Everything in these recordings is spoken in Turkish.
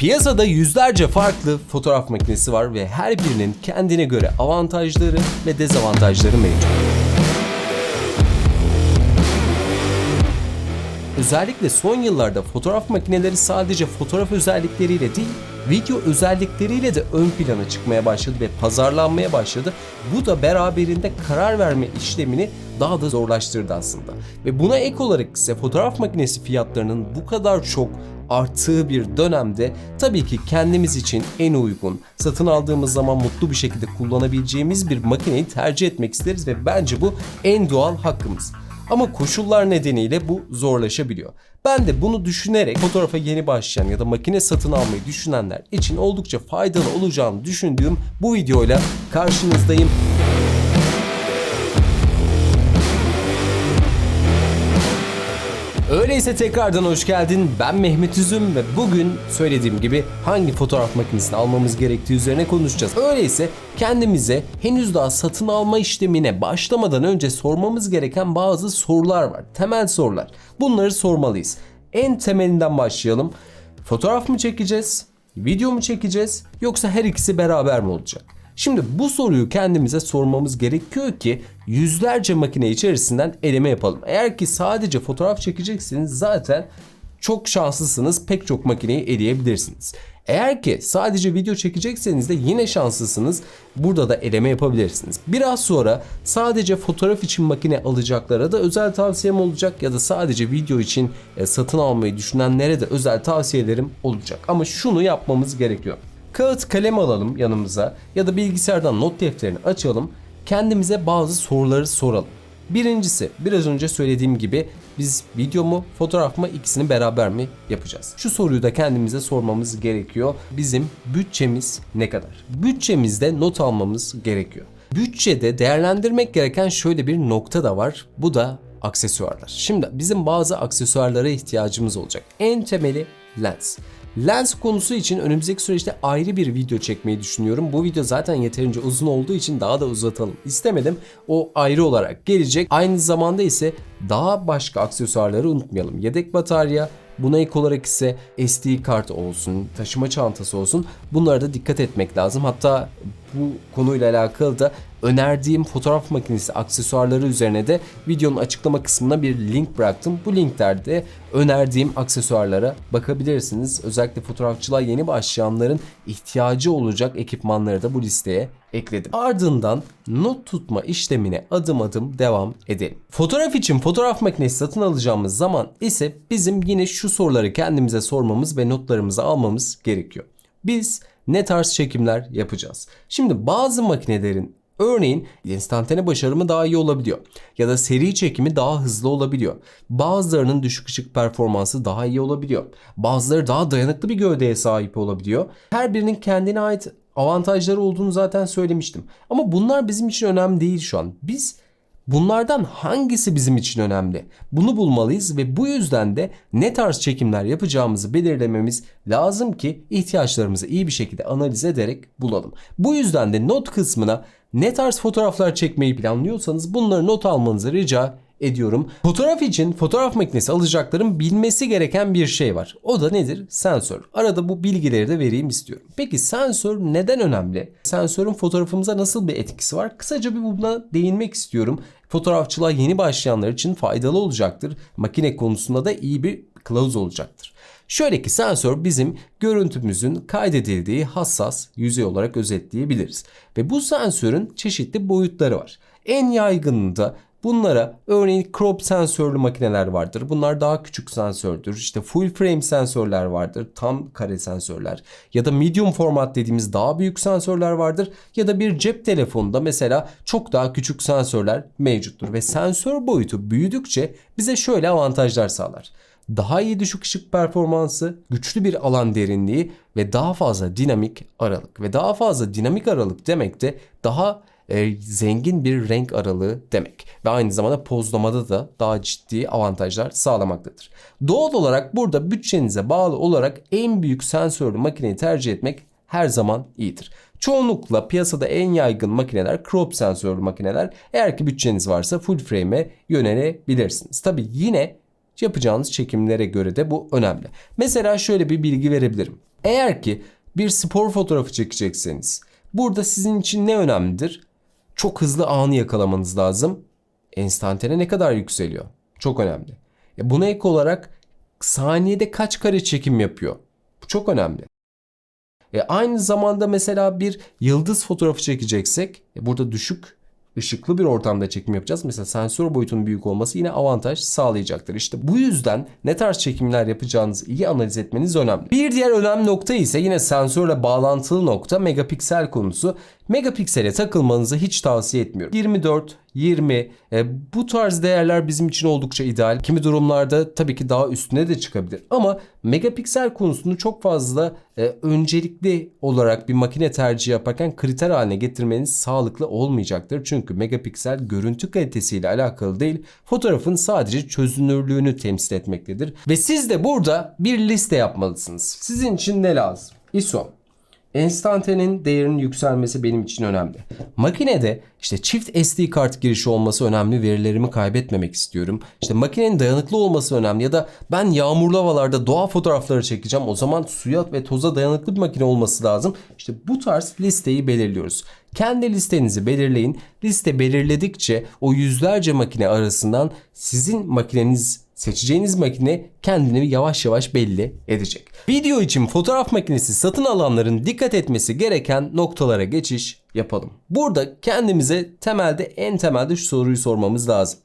Piyasada yüzlerce farklı fotoğraf makinesi var ve her birinin kendine göre avantajları ve dezavantajları mevcut. Özellikle son yıllarda fotoğraf makineleri sadece fotoğraf özellikleriyle değil, video özellikleriyle de ön plana çıkmaya başladı ve pazarlanmaya başladı. Bu da beraberinde karar verme işlemini daha da zorlaştırdı aslında. Ve buna ek olarak ise fotoğraf makinesi fiyatlarının bu kadar çok arttığı bir dönemde tabii ki kendimiz için en uygun, satın aldığımız zaman mutlu bir şekilde kullanabileceğimiz bir makineyi tercih etmek isteriz ve bence bu en doğal hakkımız. Ama koşullar nedeniyle bu zorlaşabiliyor. Ben de bunu düşünerek fotoğrafa yeni başlayan ya da makine satın almayı düşünenler için oldukça faydalı olacağını düşündüğüm bu videoyla karşınızdayım. Öyleyse tekrardan hoş geldin. Ben Mehmet Üzüm ve bugün söylediğim gibi hangi fotoğraf makinesini almamız gerektiği üzerine konuşacağız. Öyleyse kendimize henüz daha satın alma işlemine başlamadan önce sormamız gereken bazı sorular var. Temel sorular. Bunları sormalıyız. En temelinden başlayalım. Fotoğraf mı çekeceğiz? Video mu çekeceğiz? Yoksa her ikisi beraber mi olacak? Şimdi bu soruyu kendimize sormamız gerekiyor ki yüzlerce makine içerisinden eleme yapalım. Eğer ki sadece fotoğraf çekeceksiniz zaten çok şanslısınız pek çok makineyi eleyebilirsiniz. Eğer ki sadece video çekecekseniz de yine şanslısınız. Burada da eleme yapabilirsiniz. Biraz sonra sadece fotoğraf için makine alacaklara da özel tavsiyem olacak ya da sadece video için e, satın almayı düşünenlere de özel tavsiyelerim olacak. Ama şunu yapmamız gerekiyor. Kağıt kalem alalım yanımıza ya da bilgisayardan not defterini açalım. Kendimize bazı soruları soralım. Birincisi biraz önce söylediğim gibi biz video mu fotoğraf mı ikisini beraber mi yapacağız? Şu soruyu da kendimize sormamız gerekiyor. Bizim bütçemiz ne kadar? Bütçemizde not almamız gerekiyor. Bütçede değerlendirmek gereken şöyle bir nokta da var. Bu da aksesuarlar. Şimdi bizim bazı aksesuarlara ihtiyacımız olacak. En temeli lens. Lens konusu için önümüzdeki süreçte ayrı bir video çekmeyi düşünüyorum. Bu video zaten yeterince uzun olduğu için daha da uzatalım istemedim. O ayrı olarak gelecek. Aynı zamanda ise daha başka aksesuarları unutmayalım. Yedek batarya, Buna ek olarak ise SD kart olsun, taşıma çantası olsun bunlara da dikkat etmek lazım. Hatta bu konuyla alakalı da önerdiğim fotoğraf makinesi aksesuarları üzerine de videonun açıklama kısmına bir link bıraktım. Bu linklerde önerdiğim aksesuarlara bakabilirsiniz. Özellikle fotoğrafçılığa yeni başlayanların ihtiyacı olacak ekipmanları da bu listeye ekledim. Ardından not tutma işlemine adım adım devam edelim. Fotoğraf için fotoğraf makinesi satın alacağımız zaman ise bizim yine şu soruları kendimize sormamız ve notlarımızı almamız gerekiyor. Biz ne tarz çekimler yapacağız? Şimdi bazı makinelerin Örneğin instantane başarımı daha iyi olabiliyor ya da seri çekimi daha hızlı olabiliyor. Bazılarının düşük ışık performansı daha iyi olabiliyor. Bazıları daha dayanıklı bir gövdeye sahip olabiliyor. Her birinin kendine ait avantajları olduğunu zaten söylemiştim. Ama bunlar bizim için önemli değil şu an. Biz Bunlardan hangisi bizim için önemli? Bunu bulmalıyız ve bu yüzden de ne tarz çekimler yapacağımızı belirlememiz lazım ki ihtiyaçlarımızı iyi bir şekilde analiz ederek bulalım. Bu yüzden de not kısmına ne tarz fotoğraflar çekmeyi planlıyorsanız bunları not almanızı rica ediyorum. Fotoğraf için fotoğraf makinesi alacakların bilmesi gereken bir şey var. O da nedir? Sensör. Arada bu bilgileri de vereyim istiyorum. Peki sensör neden önemli? Sensörün fotoğrafımıza nasıl bir etkisi var? Kısaca bir buna değinmek istiyorum. Fotoğrafçılığa yeni başlayanlar için faydalı olacaktır. Makine konusunda da iyi bir kılavuz olacaktır. Şöyle ki sensör bizim görüntümüzün kaydedildiği hassas yüzey olarak özetleyebiliriz. Ve bu sensörün çeşitli boyutları var. En yaygınında Bunlara örneğin crop sensörlü makineler vardır. Bunlar daha küçük sensördür. İşte full frame sensörler vardır. Tam kare sensörler. Ya da medium format dediğimiz daha büyük sensörler vardır. Ya da bir cep telefonunda mesela çok daha küçük sensörler mevcuttur. Ve sensör boyutu büyüdükçe bize şöyle avantajlar sağlar daha iyi düşük ışık performansı, güçlü bir alan derinliği ve daha fazla dinamik aralık. Ve daha fazla dinamik aralık demek de daha e, zengin bir renk aralığı demek. Ve aynı zamanda pozlamada da daha ciddi avantajlar sağlamaktadır. Doğal olarak burada bütçenize bağlı olarak en büyük sensörlü makineyi tercih etmek her zaman iyidir. Çoğunlukla piyasada en yaygın makineler crop sensörlü makineler. Eğer ki bütçeniz varsa full frame'e yönelebilirsiniz. Tabi yine yapacağınız çekimlere göre de bu önemli. Mesela şöyle bir bilgi verebilirim. Eğer ki bir spor fotoğrafı çekecekseniz burada sizin için ne önemlidir? Çok hızlı anı yakalamanız lazım. Enstantane ne kadar yükseliyor? Çok önemli. E buna ek olarak saniyede kaç kare çekim yapıyor? Bu çok önemli. E aynı zamanda mesela bir yıldız fotoğrafı çekeceksek e burada düşük ışıklı bir ortamda çekim yapacağız. Mesela sensör boyutunun büyük olması yine avantaj sağlayacaktır. İşte bu yüzden ne tarz çekimler yapacağınızı iyi analiz etmeniz önemli. Bir diğer önemli nokta ise yine sensörle bağlantılı nokta megapiksel konusu. Megapiksele takılmanızı hiç tavsiye etmiyorum. 24, 20 e, bu tarz değerler bizim için oldukça ideal. Kimi durumlarda tabii ki daha üstüne de çıkabilir. Ama megapiksel konusunu çok fazla e, öncelikli olarak bir makine tercihi yaparken kriter haline getirmeniz sağlıklı olmayacaktır. Çünkü megapiksel görüntü kalitesiyle alakalı değil, fotoğrafın sadece çözünürlüğünü temsil etmektedir. Ve siz de burada bir liste yapmalısınız. Sizin için ne lazım? ISO, Enstantane'nin değerinin yükselmesi benim için önemli. Makinede işte çift SD kart girişi olması önemli. Verilerimi kaybetmemek istiyorum. İşte makinenin dayanıklı olması önemli ya da ben yağmurlu havalarda doğa fotoğrafları çekeceğim. O zaman suya ve toza dayanıklı bir makine olması lazım. İşte bu tarz listeyi belirliyoruz. Kendi listenizi belirleyin. Liste belirledikçe o yüzlerce makine arasından sizin makineniz seçeceğiniz makine kendini yavaş yavaş belli edecek. Video için fotoğraf makinesi satın alanların dikkat etmesi gereken noktalara geçiş yapalım. Burada kendimize temelde en temelde şu soruyu sormamız lazım.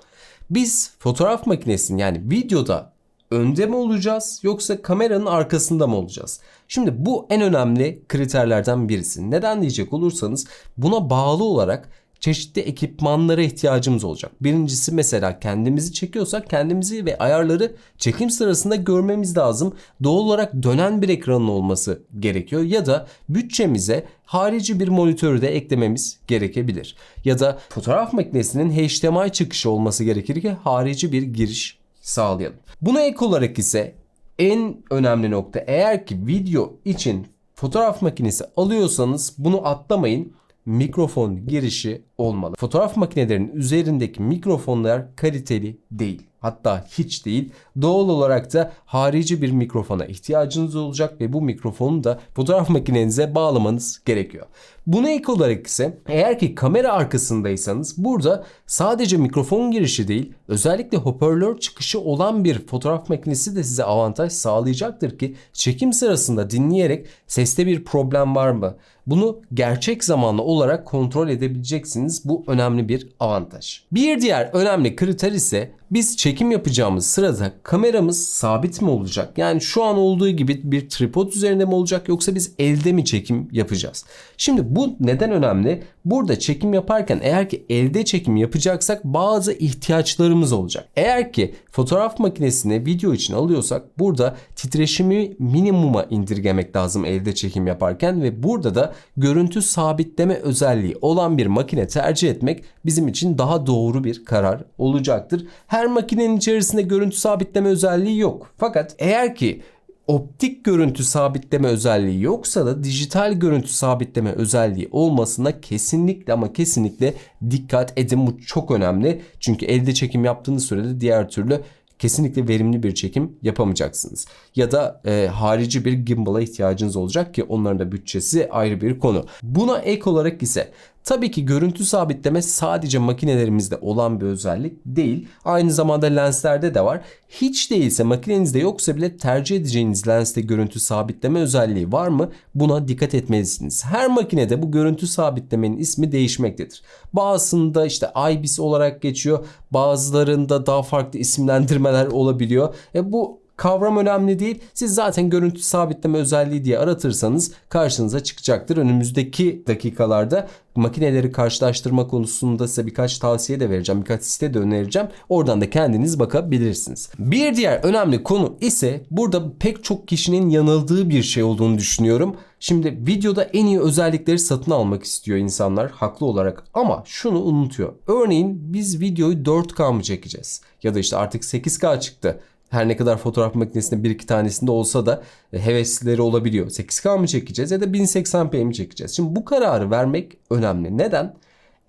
Biz fotoğraf makinesinin yani videoda önde mi olacağız yoksa kameranın arkasında mı olacağız? Şimdi bu en önemli kriterlerden birisi. Neden diyecek olursanız buna bağlı olarak çeşitli ekipmanlara ihtiyacımız olacak. Birincisi mesela kendimizi çekiyorsak kendimizi ve ayarları çekim sırasında görmemiz lazım. Doğal olarak dönen bir ekranın olması gerekiyor ya da bütçemize harici bir monitörü de eklememiz gerekebilir. Ya da fotoğraf makinesinin HDMI çıkışı olması gerekir ki harici bir giriş sağlayalım. Buna ek olarak ise en önemli nokta eğer ki video için fotoğraf makinesi alıyorsanız bunu atlamayın mikrofon girişi olmalı. Fotoğraf makinelerinin üzerindeki mikrofonlar kaliteli değil. Hatta hiç değil. Doğal olarak da harici bir mikrofona ihtiyacınız olacak ve bu mikrofonu da fotoğraf makinenize bağlamanız gerekiyor. Buna ek olarak ise eğer ki kamera arkasındaysanız burada sadece mikrofon girişi değil özellikle hoparlör çıkışı olan bir fotoğraf makinesi de size avantaj sağlayacaktır ki çekim sırasında dinleyerek seste bir problem var mı? Bunu gerçek zamanlı olarak kontrol edebileceksiniz. Bu önemli bir avantaj. Bir diğer önemli kriter ise biz çekim yapacağımız sırada kameramız sabit mi olacak? Yani şu an olduğu gibi bir tripod üzerinde mi olacak yoksa biz elde mi çekim yapacağız? Şimdi bu neden önemli? Burada çekim yaparken eğer ki elde çekim yapacaksak bazı ihtiyaçlarımız olacak. Eğer ki fotoğraf makinesini video için alıyorsak burada titreşimi minimuma indirgemek lazım elde çekim yaparken ve burada da görüntü sabitleme özelliği olan bir makine tercih etmek bizim için daha doğru bir karar olacaktır. Her makinenin içerisinde görüntü sabitleme özelliği yok. Fakat eğer ki optik görüntü sabitleme özelliği yoksa da dijital görüntü sabitleme özelliği olmasına kesinlikle ama kesinlikle dikkat edin. Bu çok önemli. Çünkü elde çekim yaptığınız sürede diğer türlü kesinlikle verimli bir çekim yapamayacaksınız. Ya da e, harici bir gimbal'a ihtiyacınız olacak ki onların da bütçesi ayrı bir konu. Buna ek olarak ise Tabii ki görüntü sabitleme sadece makinelerimizde olan bir özellik değil. Aynı zamanda lenslerde de var. Hiç değilse makinenizde yoksa bile tercih edeceğiniz lenste görüntü sabitleme özelliği var mı? Buna dikkat etmelisiniz. Her makinede bu görüntü sabitlemenin ismi değişmektedir. Bazısında işte IBIS olarak geçiyor. Bazılarında daha farklı isimlendirmeler olabiliyor. E bu Kavram önemli değil. Siz zaten görüntü sabitleme özelliği diye aratırsanız karşınıza çıkacaktır. Önümüzdeki dakikalarda makineleri karşılaştırma konusunda size birkaç tavsiye de vereceğim. Birkaç site de önereceğim. Oradan da kendiniz bakabilirsiniz. Bir diğer önemli konu ise burada pek çok kişinin yanıldığı bir şey olduğunu düşünüyorum. Şimdi videoda en iyi özellikleri satın almak istiyor insanlar haklı olarak ama şunu unutuyor. Örneğin biz videoyu 4K mı çekeceğiz? Ya da işte artık 8K çıktı her ne kadar fotoğraf makinesinde bir iki tanesinde olsa da e, hevesleri olabiliyor. 8K mı çekeceğiz ya da 1080p mi çekeceğiz? Şimdi bu kararı vermek önemli. Neden?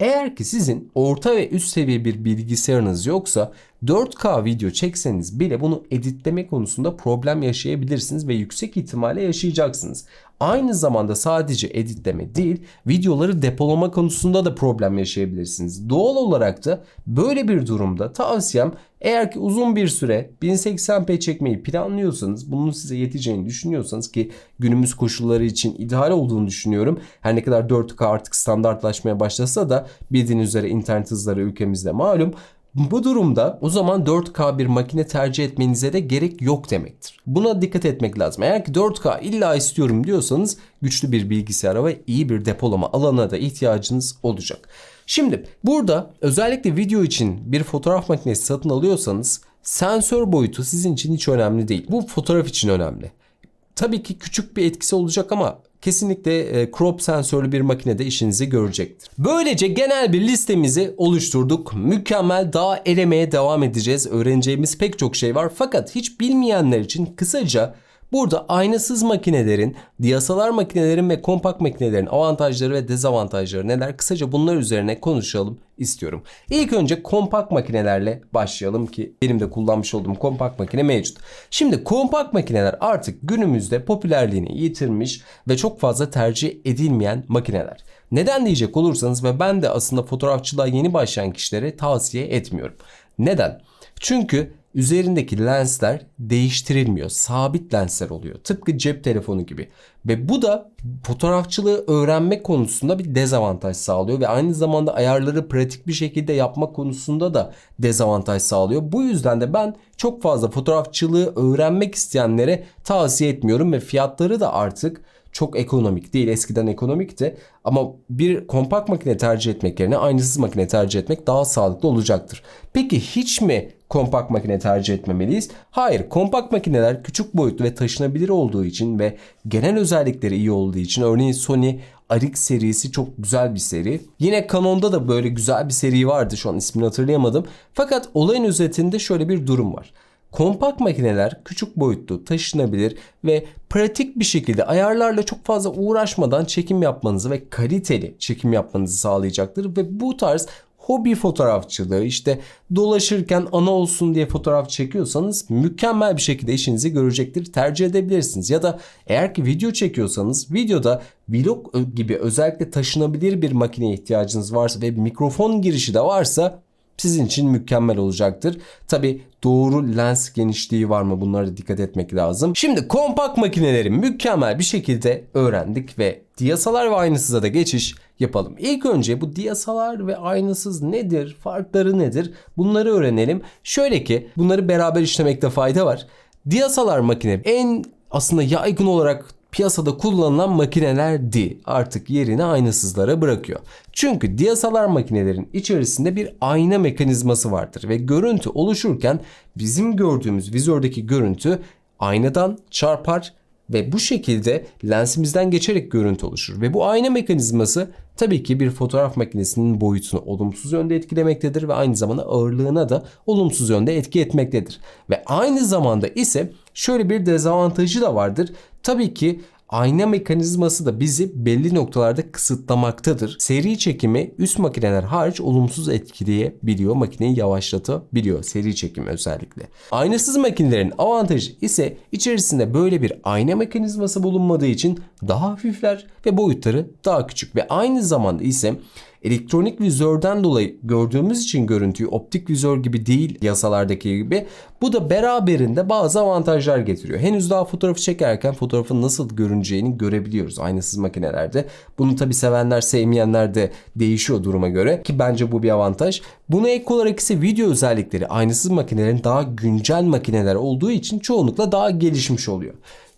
Eğer ki sizin orta ve üst seviye bir bilgisayarınız yoksa 4K video çekseniz bile bunu editleme konusunda problem yaşayabilirsiniz ve yüksek ihtimalle yaşayacaksınız. Aynı zamanda sadece editleme değil, videoları depolama konusunda da problem yaşayabilirsiniz. Doğal olarak da böyle bir durumda tavsiyem eğer ki uzun bir süre 1080p çekmeyi planlıyorsanız, bunun size yeteceğini düşünüyorsanız ki günümüz koşulları için ideal olduğunu düşünüyorum. Her ne kadar 4K artık standartlaşmaya başlasa da bildiğiniz üzere internet hızları ülkemizde malum. Bu durumda o zaman 4K bir makine tercih etmenize de gerek yok demektir. Buna dikkat etmek lazım. Eğer ki 4K illa istiyorum diyorsanız güçlü bir bilgisayara ve iyi bir depolama alanına da ihtiyacınız olacak. Şimdi burada özellikle video için bir fotoğraf makinesi satın alıyorsanız sensör boyutu sizin için hiç önemli değil. Bu fotoğraf için önemli. Tabii ki küçük bir etkisi olacak ama kesinlikle e, crop sensörlü bir makinede işinizi görecektir. Böylece genel bir listemizi oluşturduk. Mükemmel daha elemeye devam edeceğiz. Öğreneceğimiz pek çok şey var. Fakat hiç bilmeyenler için kısaca Burada aynasız makinelerin, DSLR makinelerin ve kompakt makinelerin avantajları ve dezavantajları neler? Kısaca bunlar üzerine konuşalım istiyorum. İlk önce kompakt makinelerle başlayalım ki benim de kullanmış olduğum kompakt makine mevcut. Şimdi kompakt makineler artık günümüzde popülerliğini yitirmiş ve çok fazla tercih edilmeyen makineler. Neden diyecek olursanız ve ben de aslında fotoğrafçılığa yeni başlayan kişilere tavsiye etmiyorum. Neden? Çünkü üzerindeki lensler değiştirilmiyor. Sabit lensler oluyor. Tıpkı cep telefonu gibi. Ve bu da fotoğrafçılığı öğrenmek konusunda bir dezavantaj sağlıyor ve aynı zamanda ayarları pratik bir şekilde yapmak konusunda da dezavantaj sağlıyor. Bu yüzden de ben çok fazla fotoğrafçılığı öğrenmek isteyenlere tavsiye etmiyorum ve fiyatları da artık çok ekonomik değil. Eskiden ekonomikti ama bir kompakt makine tercih etmek yerine aynısız makine tercih etmek daha sağlıklı olacaktır. Peki hiç mi kompakt makine tercih etmemeliyiz? Hayır, kompakt makineler küçük boyutlu ve taşınabilir olduğu için ve genel özellikleri iyi olduğu için örneğin Sony Arix serisi çok güzel bir seri. Yine Canon'da da böyle güzel bir seri vardı. Şu an ismini hatırlayamadım. Fakat olayın özetinde şöyle bir durum var. Kompakt makineler küçük boyutlu, taşınabilir ve pratik bir şekilde ayarlarla çok fazla uğraşmadan çekim yapmanızı ve kaliteli çekim yapmanızı sağlayacaktır ve bu tarz hobi fotoğrafçılığı işte dolaşırken ana olsun diye fotoğraf çekiyorsanız mükemmel bir şekilde işinizi görecektir. Tercih edebilirsiniz. Ya da eğer ki video çekiyorsanız videoda vlog gibi özellikle taşınabilir bir makineye ihtiyacınız varsa ve mikrofon girişi de varsa sizin için mükemmel olacaktır. Tabi doğru lens genişliği var mı bunlara dikkat etmek lazım. Şimdi kompakt makineleri mükemmel bir şekilde öğrendik ve DSLR ve aynasıza da geçiş yapalım. İlk önce bu DSLR ve aynasız nedir? Farkları nedir? Bunları öğrenelim. Şöyle ki bunları beraber işlemekte fayda var. DSLR makine en aslında yaygın olarak piyasada kullanılan makinelerdi. Artık yerini aynasızlara bırakıyor. Çünkü DSLR makinelerin içerisinde bir ayna mekanizması vardır ve görüntü oluşurken bizim gördüğümüz vizördeki görüntü aynadan çarpar ve bu şekilde lensimizden geçerek görüntü oluşur. Ve bu ayna mekanizması tabii ki bir fotoğraf makinesinin boyutunu olumsuz yönde etkilemektedir ve aynı zamanda ağırlığına da olumsuz yönde etki etmektedir. Ve aynı zamanda ise şöyle bir dezavantajı da vardır. Tabii ki ayna mekanizması da bizi belli noktalarda kısıtlamaktadır. Seri çekimi üst makineler hariç olumsuz etkileyebiliyor. Makineyi yavaşlatabiliyor. Seri çekim özellikle. Aynasız makinelerin avantajı ise içerisinde böyle bir ayna mekanizması bulunmadığı için daha hafifler ve boyutları daha küçük ve aynı zamanda ise elektronik vizörden dolayı gördüğümüz için görüntüyü optik vizör gibi değil yasalardaki gibi bu da beraberinde bazı avantajlar getiriyor. Henüz daha fotoğrafı çekerken fotoğrafın nasıl görüneceğini görebiliyoruz aynasız makinelerde. Bunu tabi sevenler sevmeyenler de değişiyor duruma göre ki bence bu bir avantaj. Buna ek olarak ise video özellikleri aynasız makinelerin daha güncel makineler olduğu için çoğunlukla daha gelişmiş oluyor.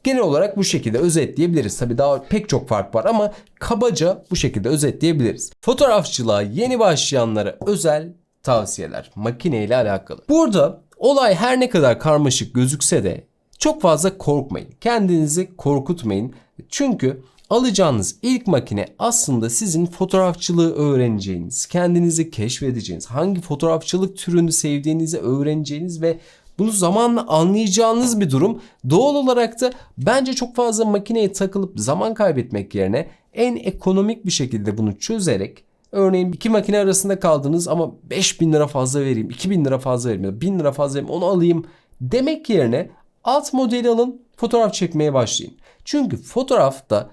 Genel olarak bu şekilde özetleyebiliriz. Tabi daha pek çok fark var ama kabaca bu şekilde özetleyebiliriz. Fotoğrafçılığa yeni başlayanlara özel tavsiyeler makine ile alakalı. Burada olay her ne kadar karmaşık gözükse de çok fazla korkmayın. Kendinizi korkutmayın. Çünkü alacağınız ilk makine aslında sizin fotoğrafçılığı öğreneceğiniz, kendinizi keşfedeceğiniz, hangi fotoğrafçılık türünü sevdiğinizi öğreneceğiniz ve bunu zamanla anlayacağınız bir durum. Doğal olarak da bence çok fazla makineye takılıp zaman kaybetmek yerine en ekonomik bir şekilde bunu çözerek Örneğin iki makine arasında kaldınız ama 5000 lira fazla vereyim, 2000 lira fazla vereyim, ya da 1000 lira fazla vereyim onu alayım demek yerine alt modeli alın fotoğraf çekmeye başlayın. Çünkü fotoğrafta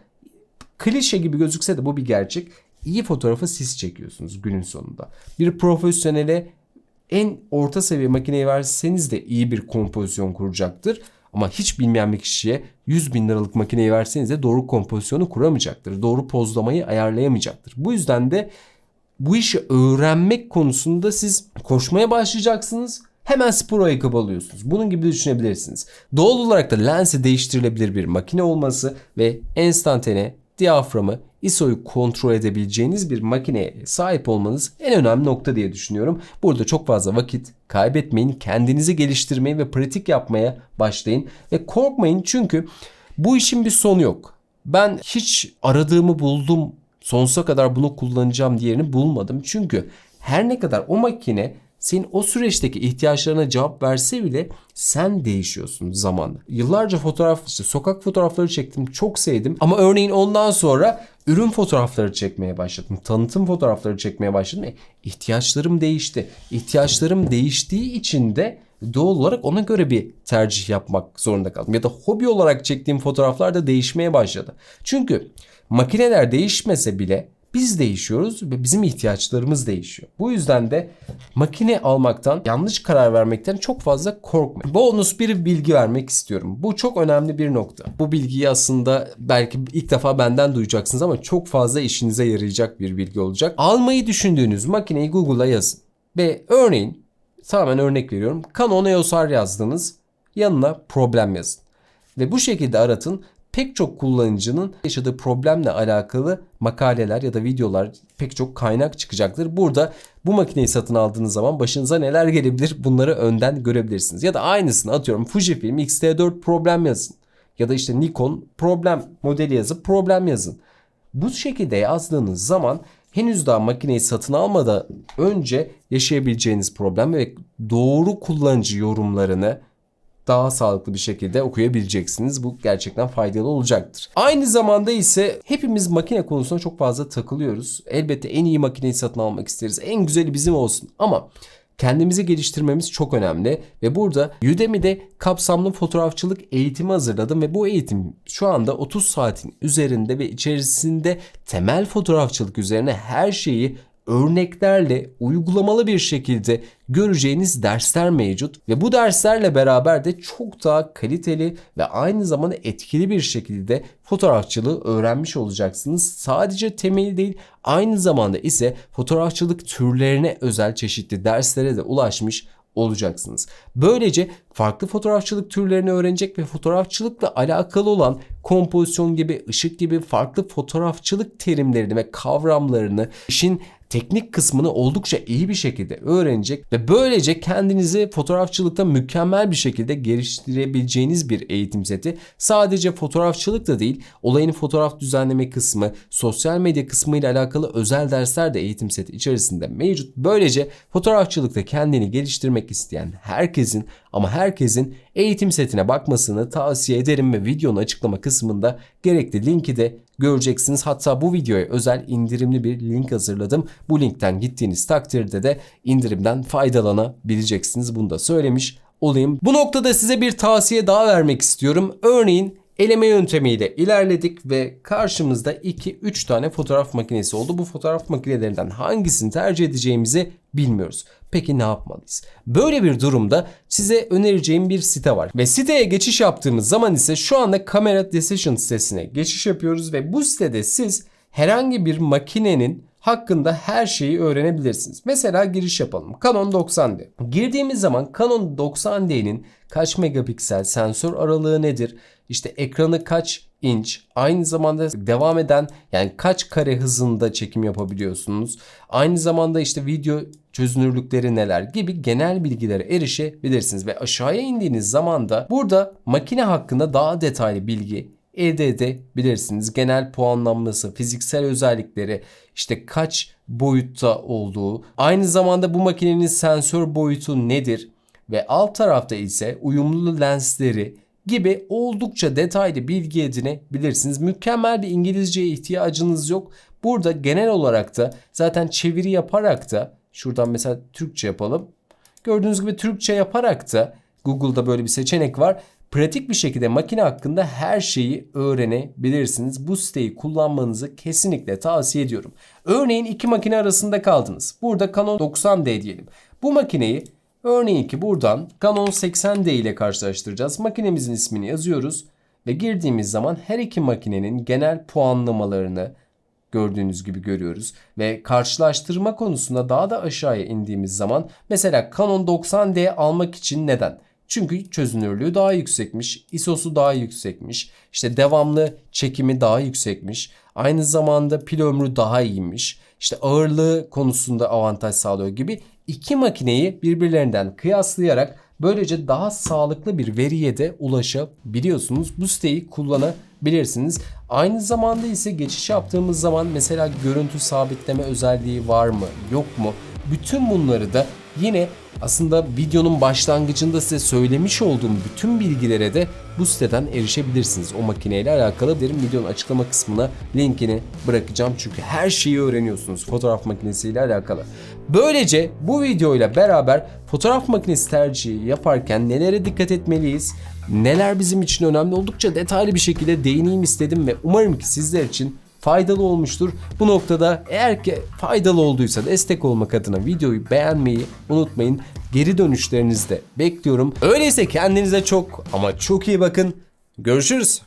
klişe gibi gözükse de bu bir gerçek. İyi fotoğrafı siz çekiyorsunuz günün sonunda. Bir profesyonele en orta seviye makineyi verseniz de iyi bir kompozisyon kuracaktır. Ama hiç bilmeyen bir kişiye 100 bin liralık makineyi verseniz de doğru kompozisyonu kuramayacaktır. Doğru pozlamayı ayarlayamayacaktır. Bu yüzden de bu işi öğrenmek konusunda siz koşmaya başlayacaksınız. Hemen spor ayakkabı alıyorsunuz. Bunun gibi düşünebilirsiniz. Doğal olarak da lensi değiştirilebilir bir makine olması ve enstantane diyaframı, ISO'yu kontrol edebileceğiniz bir makineye sahip olmanız en önemli nokta diye düşünüyorum. Burada çok fazla vakit kaybetmeyin. Kendinizi geliştirmeye ve pratik yapmaya başlayın. Ve korkmayın çünkü bu işin bir sonu yok. Ben hiç aradığımı buldum, sonsuza kadar bunu kullanacağım diğerini bulmadım. Çünkü her ne kadar o makine senin o süreçteki ihtiyaçlarına cevap verse bile sen değişiyorsun zamanla. Yıllarca fotoğraf işte sokak fotoğrafları çektim çok sevdim ama örneğin ondan sonra ürün fotoğrafları çekmeye başladım. Tanıtım fotoğrafları çekmeye başladım. E, ihtiyaçlarım değişti. İhtiyaçlarım değiştiği için de doğal olarak ona göre bir tercih yapmak zorunda kaldım. Ya da hobi olarak çektiğim fotoğraflar da değişmeye başladı. Çünkü makineler değişmese bile biz değişiyoruz ve bizim ihtiyaçlarımız değişiyor. Bu yüzden de makine almaktan, yanlış karar vermekten çok fazla korkmayın. Bonus bir bilgi vermek istiyorum. Bu çok önemli bir nokta. Bu bilgiyi aslında belki ilk defa benden duyacaksınız ama çok fazla işinize yarayacak bir bilgi olacak. Almayı düşündüğünüz makineyi Google'a yazın. Ve örneğin tamamen örnek veriyorum. Canon EOS R yazdınız. Yanına problem yazın. Ve bu şekilde aratın pek çok kullanıcının yaşadığı problemle alakalı makaleler ya da videolar pek çok kaynak çıkacaktır. Burada bu makineyi satın aldığınız zaman başınıza neler gelebilir bunları önden görebilirsiniz. Ya da aynısını atıyorum Fujifilm X-T4 problem yazın. Ya da işte Nikon problem modeli yazıp problem yazın. Bu şekilde yazdığınız zaman henüz daha makineyi satın almadan önce yaşayabileceğiniz problem ve doğru kullanıcı yorumlarını daha sağlıklı bir şekilde okuyabileceksiniz. Bu gerçekten faydalı olacaktır. Aynı zamanda ise hepimiz makine konusunda çok fazla takılıyoruz. Elbette en iyi makineyi satın almak isteriz. En güzeli bizim olsun. Ama kendimizi geliştirmemiz çok önemli ve burada Udemy'de kapsamlı fotoğrafçılık eğitimi hazırladım ve bu eğitim şu anda 30 saatin üzerinde ve içerisinde temel fotoğrafçılık üzerine her şeyi örneklerle uygulamalı bir şekilde göreceğiniz dersler mevcut ve bu derslerle beraber de çok daha kaliteli ve aynı zamanda etkili bir şekilde fotoğrafçılığı öğrenmiş olacaksınız. Sadece temeli değil aynı zamanda ise fotoğrafçılık türlerine özel çeşitli derslere de ulaşmış olacaksınız. Böylece farklı fotoğrafçılık türlerini öğrenecek ve fotoğrafçılıkla alakalı olan kompozisyon gibi, ışık gibi farklı fotoğrafçılık terimlerini ve kavramlarını işin teknik kısmını oldukça iyi bir şekilde öğrenecek ve böylece kendinizi fotoğrafçılıkta mükemmel bir şekilde geliştirebileceğiniz bir eğitim seti. Sadece fotoğrafçılık da değil, olayın fotoğraf düzenleme kısmı, sosyal medya kısmı ile alakalı özel dersler de eğitim seti içerisinde mevcut. Böylece fotoğrafçılıkta kendini geliştirmek isteyen herkesin ama herkesin eğitim setine bakmasını tavsiye ederim ve videonun açıklama kısmında gerekli linki de göreceksiniz. Hatta bu videoya özel indirimli bir link hazırladım. Bu linkten gittiğiniz takdirde de indirimden faydalanabileceksiniz. Bunu da söylemiş olayım. Bu noktada size bir tavsiye daha vermek istiyorum. Örneğin eleme yöntemiyle ilerledik ve karşımızda 2-3 tane fotoğraf makinesi oldu. Bu fotoğraf makinelerinden hangisini tercih edeceğimizi bilmiyoruz. Peki ne yapmalıyız? Böyle bir durumda size önereceğim bir site var. Ve siteye geçiş yaptığımız zaman ise şu anda Camera Decision sitesine geçiş yapıyoruz ve bu sitede siz herhangi bir makinenin hakkında her şeyi öğrenebilirsiniz. Mesela giriş yapalım. Canon 90D. Girdiğimiz zaman Canon 90D'nin kaç megapiksel sensör aralığı nedir? İşte ekranı kaç inç, aynı zamanda devam eden yani kaç kare hızında çekim yapabiliyorsunuz. Aynı zamanda işte video çözünürlükleri neler gibi genel bilgilere erişebilirsiniz ve aşağıya indiğiniz zaman da burada makine hakkında daha detaylı bilgi elde edebilirsiniz. Genel puanlanması, fiziksel özellikleri, işte kaç boyutta olduğu, aynı zamanda bu makinenin sensör boyutu nedir ve alt tarafta ise uyumlu lensleri gibi oldukça detaylı bilgi edinebilirsiniz. Mükemmel bir İngilizceye ihtiyacınız yok. Burada genel olarak da zaten çeviri yaparak da şuradan mesela Türkçe yapalım. Gördüğünüz gibi Türkçe yaparak da Google'da böyle bir seçenek var. Pratik bir şekilde makine hakkında her şeyi öğrenebilirsiniz. Bu siteyi kullanmanızı kesinlikle tavsiye ediyorum. Örneğin iki makine arasında kaldınız. Burada Canon 90D diyelim. Bu makineyi örneğin ki buradan Canon 80D ile karşılaştıracağız. Makinemizin ismini yazıyoruz ve girdiğimiz zaman her iki makinenin genel puanlamalarını gördüğünüz gibi görüyoruz. Ve karşılaştırma konusunda daha da aşağıya indiğimiz zaman mesela Canon 90D almak için neden? Çünkü çözünürlüğü daha yüksekmiş, ISO'su daha yüksekmiş, işte devamlı çekimi daha yüksekmiş, aynı zamanda pil ömrü daha iyiymiş, işte ağırlığı konusunda avantaj sağlıyor gibi iki makineyi birbirlerinden kıyaslayarak böylece daha sağlıklı bir veriye de ulaşabiliyorsunuz. Bu siteyi kullanabilirsiniz. Aynı zamanda ise geçiş yaptığımız zaman mesela görüntü sabitleme özelliği var mı, yok mu? Bütün bunları da yine aslında videonun başlangıcında size söylemiş olduğum bütün bilgilere de bu siteden erişebilirsiniz. O makineyle alakalı derim videonun açıklama kısmına linkini bırakacağım. Çünkü her şeyi öğreniyorsunuz fotoğraf makinesiyle alakalı. Böylece bu videoyla beraber fotoğraf makinesi tercihi yaparken nelere dikkat etmeliyiz? Neler bizim için önemli oldukça detaylı bir şekilde değineyim istedim ve umarım ki sizler için faydalı olmuştur. Bu noktada eğer ki faydalı olduysa destek olmak adına videoyu beğenmeyi unutmayın. Geri dönüşlerinizi de bekliyorum. Öyleyse kendinize çok ama çok iyi bakın. Görüşürüz.